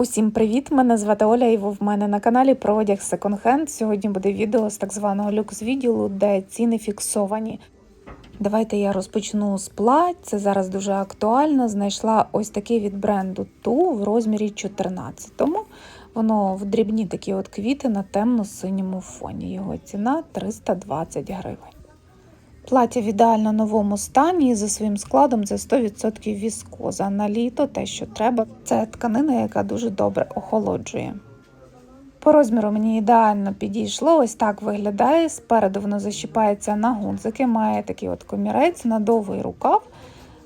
Усім привіт! Мене звати Оля, і ви в мене на каналі про одяг секонд-хенд. Сьогодні буде відео з так званого люкс-відділу, де ціни фіксовані. Давайте я розпочну з плать. Це зараз дуже актуально. Знайшла ось такий від бренду Ту в розмірі 14. Воно в дрібні такі от квіти на темно-синьому фоні. Його ціна 320 гривень. Плаття в ідеально новому стані і за своїм складом це 100% віскоза. На літо те, що треба, це тканина, яка дуже добре охолоджує. По розміру мені ідеально підійшло, ось так виглядає. Спереду воно защіпається на гудзики, має такий от комірець на довгий рукав.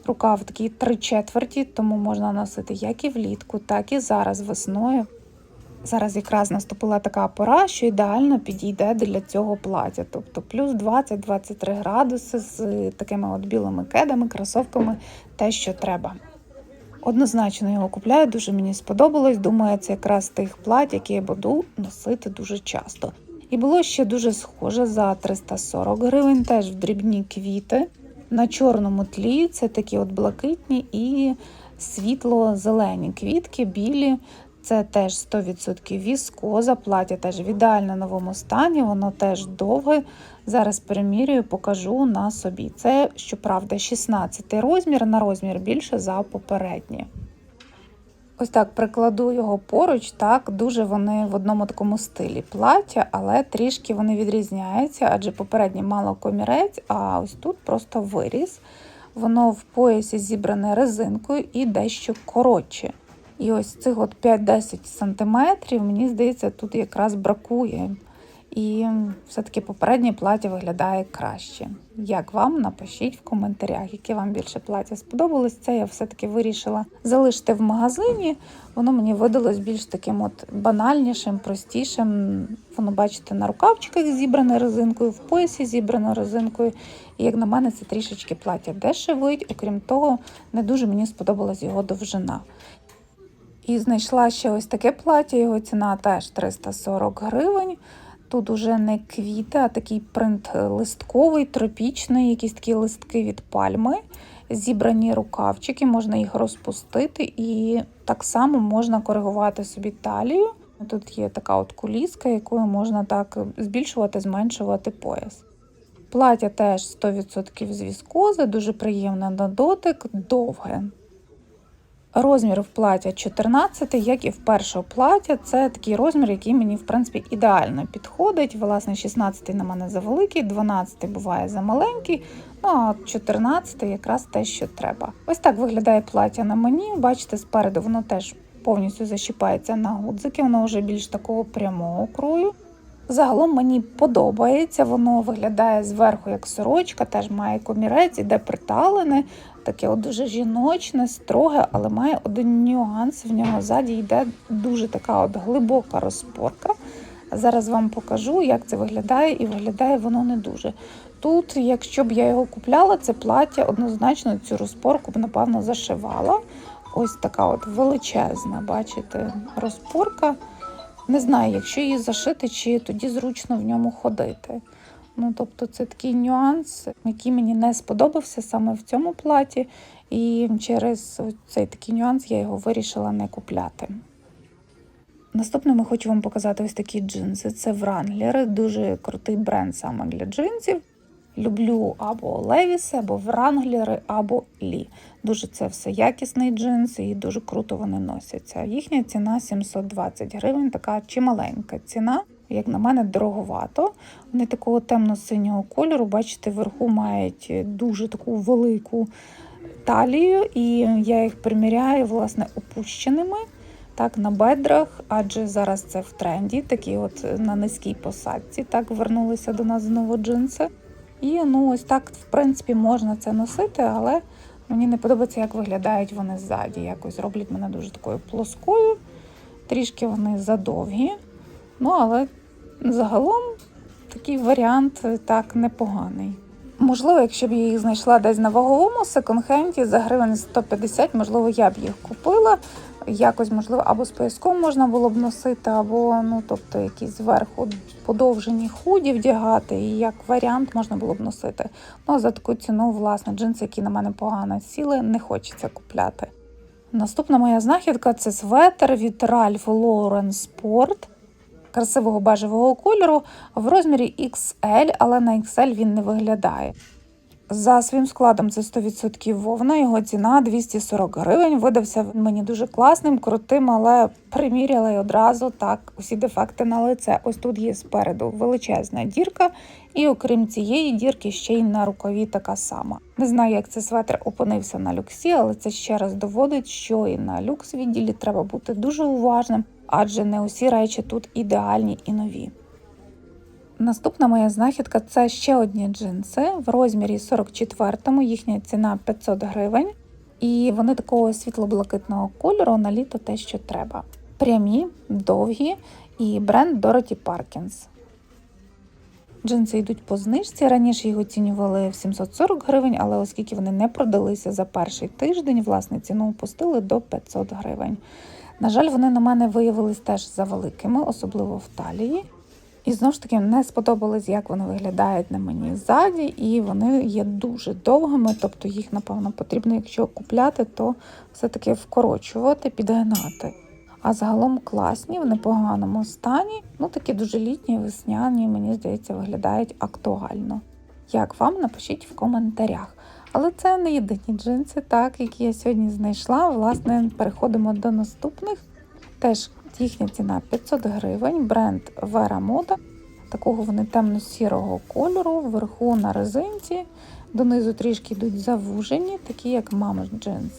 Рукав такий три четверті, тому можна носити як і влітку, так і зараз весною. Зараз якраз наступила така пора, що ідеально підійде для цього плаття. Тобто плюс 20-23 градуси з такими от білими кедами, кросовками, те, що треба. Однозначно його купляю, дуже мені сподобалось. Думаю, це якраз тих плать, які я буду носити дуже часто. І було ще дуже схоже за 340 гривень, теж в дрібні квіти. На чорному тлі це такі от блакитні і світло-зелені квітки, білі. Це теж 100% віскоза, плаття теж в ідеально новому стані, воно теж довге. Зараз перемірюю, покажу на собі. Це, щоправда, 16 розмір, на розмір більше за попереднє. Ось так прикладу його поруч, так, дуже вони в одному такому стилі плаття, але трішки вони відрізняються, адже попередній мало комірець, а ось тут просто виріс. Воно в поясі зібране резинкою і дещо коротше. І ось цих от 5-10 сантиметрів, мені здається, тут якраз бракує. І все-таки попереднє плаття виглядає краще. Як вам напишіть в коментарях, яке вам більше плаття сподобалось. Це я все-таки вирішила залишити в магазині. Воно мені видалось більш таким от банальнішим, простішим. Воно, бачите, на рукавчиках зібране резинкою, в поясі зібрано резинкою. І як на мене, це трішечки плаття дешевить. Окрім того, не дуже мені сподобалась його довжина. І знайшла ще ось таке плаття, його ціна теж 340 гривень. Тут уже не квіти, а такий принт листковий, тропічний, якісь такі листки від пальми. Зібрані рукавчики, можна їх розпустити, і так само можна коригувати собі талію. Тут є така от куліска, якою можна так збільшувати, зменшувати пояс. Плаття теж 100% з віскози, дуже приємне на дотик, довге. Розмір в плаття 14, як і в першого плаття, це такий розмір, який мені, в принципі, ідеально підходить. Власне, 16 на мене завеликий, 12 буває замаленький, ну а 14 якраз те, що треба. Ось так виглядає плаття на мені. Бачите, спереду воно теж повністю защіпається на гудзики, воно вже більш такого прямого крою. Загалом мені подобається, воно виглядає зверху як сорочка, теж має комірець, іде приталене, таке от дуже жіночне, строге, але має один нюанс. В нього ззаді йде дуже така от глибока розпорка. Зараз вам покажу, як це виглядає, і виглядає воно не дуже. Тут, якщо б я його купляла, це плаття однозначно цю розпорку б, напевно, зашивала. Ось така от величезна, бачите, розпорка. Не знаю, якщо її зашити, чи тоді зручно в ньому ходити. Ну, тобто, це такий нюанс, який мені не сподобався саме в цьому платі, і через цей такий нюанс я його вирішила не купляти. Наступним хочу вам показати ось такі джинси. Це Wrangler, дуже крутий бренд саме для джинсів. Люблю або Левіси, або Вранглери, або Лі. Дуже це все якісний джинс і дуже круто вони носяться. Їхня ціна 720 гривень, така чималенька ціна. Як на мене, дороговато. Вони такого темно-синього кольору, бачите, вверху мають дуже таку велику талію, і я їх приміряю, власне, опущеними. Так, на бедрах, адже зараз це в тренді, такі от на низькій посадці. Так вернулися до нас знову джинси. І ну ось так, в принципі, можна це носити, але мені не подобається, як виглядають вони ззаді. Якось роблять мене дуже такою плоскою. Трішки вони задовгі. Ну, але загалом такий варіант так непоганий. Можливо, якщо б я їх знайшла десь на ваговому секонд-хенді за гривень 150, можливо, я б їх купила. Якось, можливо, або з пояском можна було б носити, або ну, тобто якісь зверху подовжені худі вдягати, і як варіант можна було б носити. Ну, за таку ціну, власне, джинси, які на мене погано сіли, не хочеться купляти. Наступна моя знахідка це светр від Ralph Lauren Sport красивого бежевого кольору в розмірі XL, але на XL він не виглядає. За своїм складом це 100% вовна, його ціна 240 гривень. Видався мені дуже класним, крутим, але приміряла й одразу так усі дефекти на лице. Ось тут є спереду величезна дірка, і окрім цієї дірки ще й на рукаві така сама. Не знаю, як цей светр опинився на люксі, але це ще раз доводить, що і на люкс відділі треба бути дуже уважним, адже не усі речі тут ідеальні і нові. Наступна моя знахідка це ще одні джинси в розмірі 44-му, їхня ціна 500 гривень. І вони такого світло-блакитного кольору на літо те, що треба. Прямі, довгі і бренд Dorothy Parkins. Джинси йдуть по знижці. Раніше їх оцінювали в 740 гривень, але оскільки вони не продалися за перший тиждень, власне ціну опустили до 500 гривень. На жаль, вони на мене виявились теж за великими, особливо в талії. І знову ж таки не сподобалось, як вони виглядають на мені ззаді, і вони є дуже довгими, тобто їх, напевно, потрібно, якщо купляти, то все-таки вкорочувати, підгинати. А загалом класні, в непоганому стані. Ну такі дуже літні, весняні, мені здається, виглядають актуально. Як вам напишіть в коментарях. Але це не єдині джинси, так, які я сьогодні знайшла. Власне, переходимо до наступних. Теж їхня ціна 500 гривень, бренд Vera Moda. Такого вони темно-сірого кольору, вверху на резинці, донизу трішки йдуть завужені, такі як мама джинс.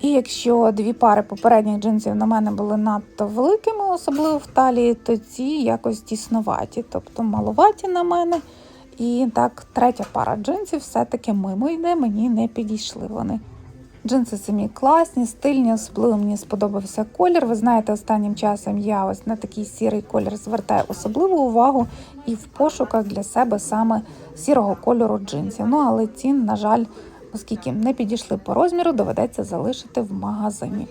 І якщо дві пари попередніх джинсів на мене були надто великими, особливо в талії, то ці якось тіснуваті, тобто маловаті на мене. І так, третя пара джинсів все-таки мимо йде, мені не підійшли вони. Джинси самі класні, стильні, особливо мені сподобався колір. Ви знаєте, останнім часом я ось на такий сірий колір звертаю особливу увагу і в пошуках для себе саме сірого кольору джинсів. Ну але цін, на жаль, оскільки не підійшли по розміру, доведеться залишити в магазині.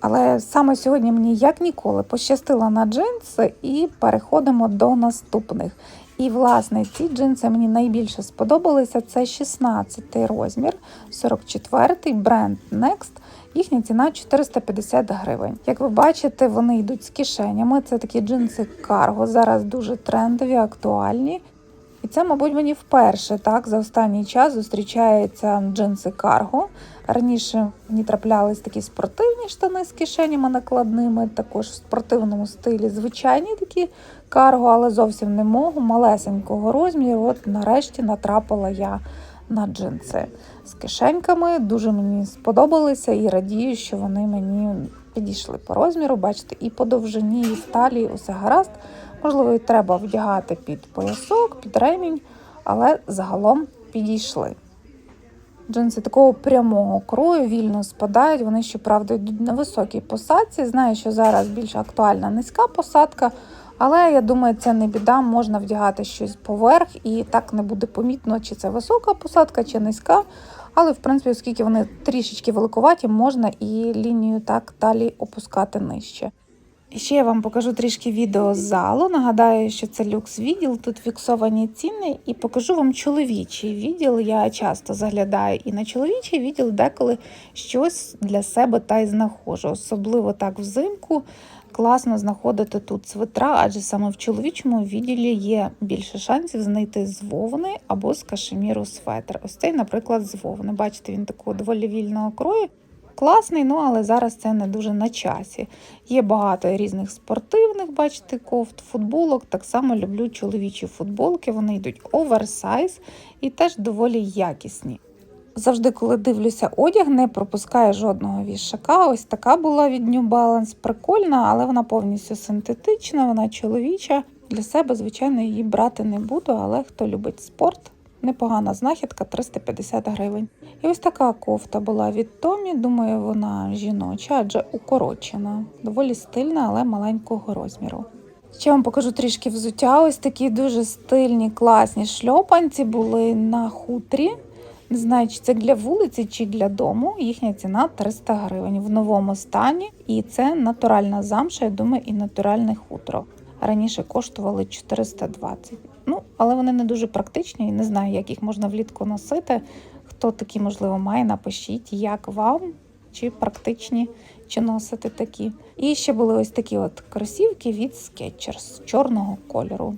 Але саме сьогодні мені як ніколи пощастило на джинси, і переходимо до наступних. І, власне, ці джинси мені найбільше сподобалися. Це 16 розмір, 44-й бренд Next. Їхня ціна 450 гривень. Як ви бачите, вони йдуть з кишенями. Це такі джинси карго. Зараз дуже трендові, актуальні. І це, мабуть, мені вперше так за останній час зустрічаються джинси карго. Раніше мені траплялись такі спортивні штани з кишенями накладними, також в спортивному стилі звичайні такі карго, але зовсім не мого, малесенького розміру. От нарешті натрапила я на джинси з кишеньками. Дуже мені сподобалися і радію, що вони мені підійшли по розміру. Бачите, і по довжині, і в усе гаразд. Можливо, і треба вдягати під поясок, під ремінь, але загалом підійшли. Джинси такого прямого крою вільно спадають. Вони, щоправда, йдуть на високій посадці. Знаю, що зараз більш актуальна низька посадка, але я думаю, це не біда, можна вдягати щось поверх, і так не буде помітно, чи це висока посадка, чи низька. Але, в принципі, оскільки вони трішечки великуваті, можна і лінію так далі опускати нижче. Ще я вам покажу трішки відео з залу. Нагадаю, що це люкс відділ, тут фіксовані ціни, і покажу вам чоловічий відділ. Я часто заглядаю і на чоловічий відділ деколи щось для себе та й знаходжу. Особливо так взимку. Класно знаходити тут свитра, адже саме в чоловічому відділі є більше шансів знайти з вовни або з кашеміру светр. Ось цей, наприклад, з вовни. Бачите, він такого доволі вільного крою. Класний, ну але зараз це не дуже на часі. Є багато різних спортивних, бачите, кофт, футболок. Так само люблю чоловічі футболки, вони йдуть оверсайз і теж доволі якісні. Завжди, коли дивлюся одяг, не пропускаю жодного вішака. Ось така була від New Balance, прикольна, але вона повністю синтетична, вона чоловіча. Для себе, звичайно, її брати не буду, але хто любить спорт, непогана знахідка 350 гривень. І ось така кофта була від Томі. Думаю, вона жіноча, адже укорочена, доволі стильна, але маленького розміру. Ще вам покажу трішки взуття. Ось такі дуже стильні, класні шльопанці були на хутрі. Не знаю, чи це для вулиці, чи для дому. Їхня ціна 300 гривень в новому стані. І це натуральна замша, я думаю, і натуральне хутро. Раніше коштували 420. Ну, але вони не дуже практичні не знаю, як їх можна влітку носити. Хто такі, можливо, має, напишіть, як вам, чи практичні, чи носити такі. І ще були ось такі от кросівки від Skechers чорного кольору.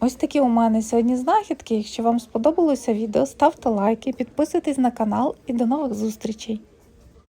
Ось такі у мене сьогодні знахідки. Якщо вам сподобалося відео, ставте лайки, підписуйтесь на канал і до нових зустрічей.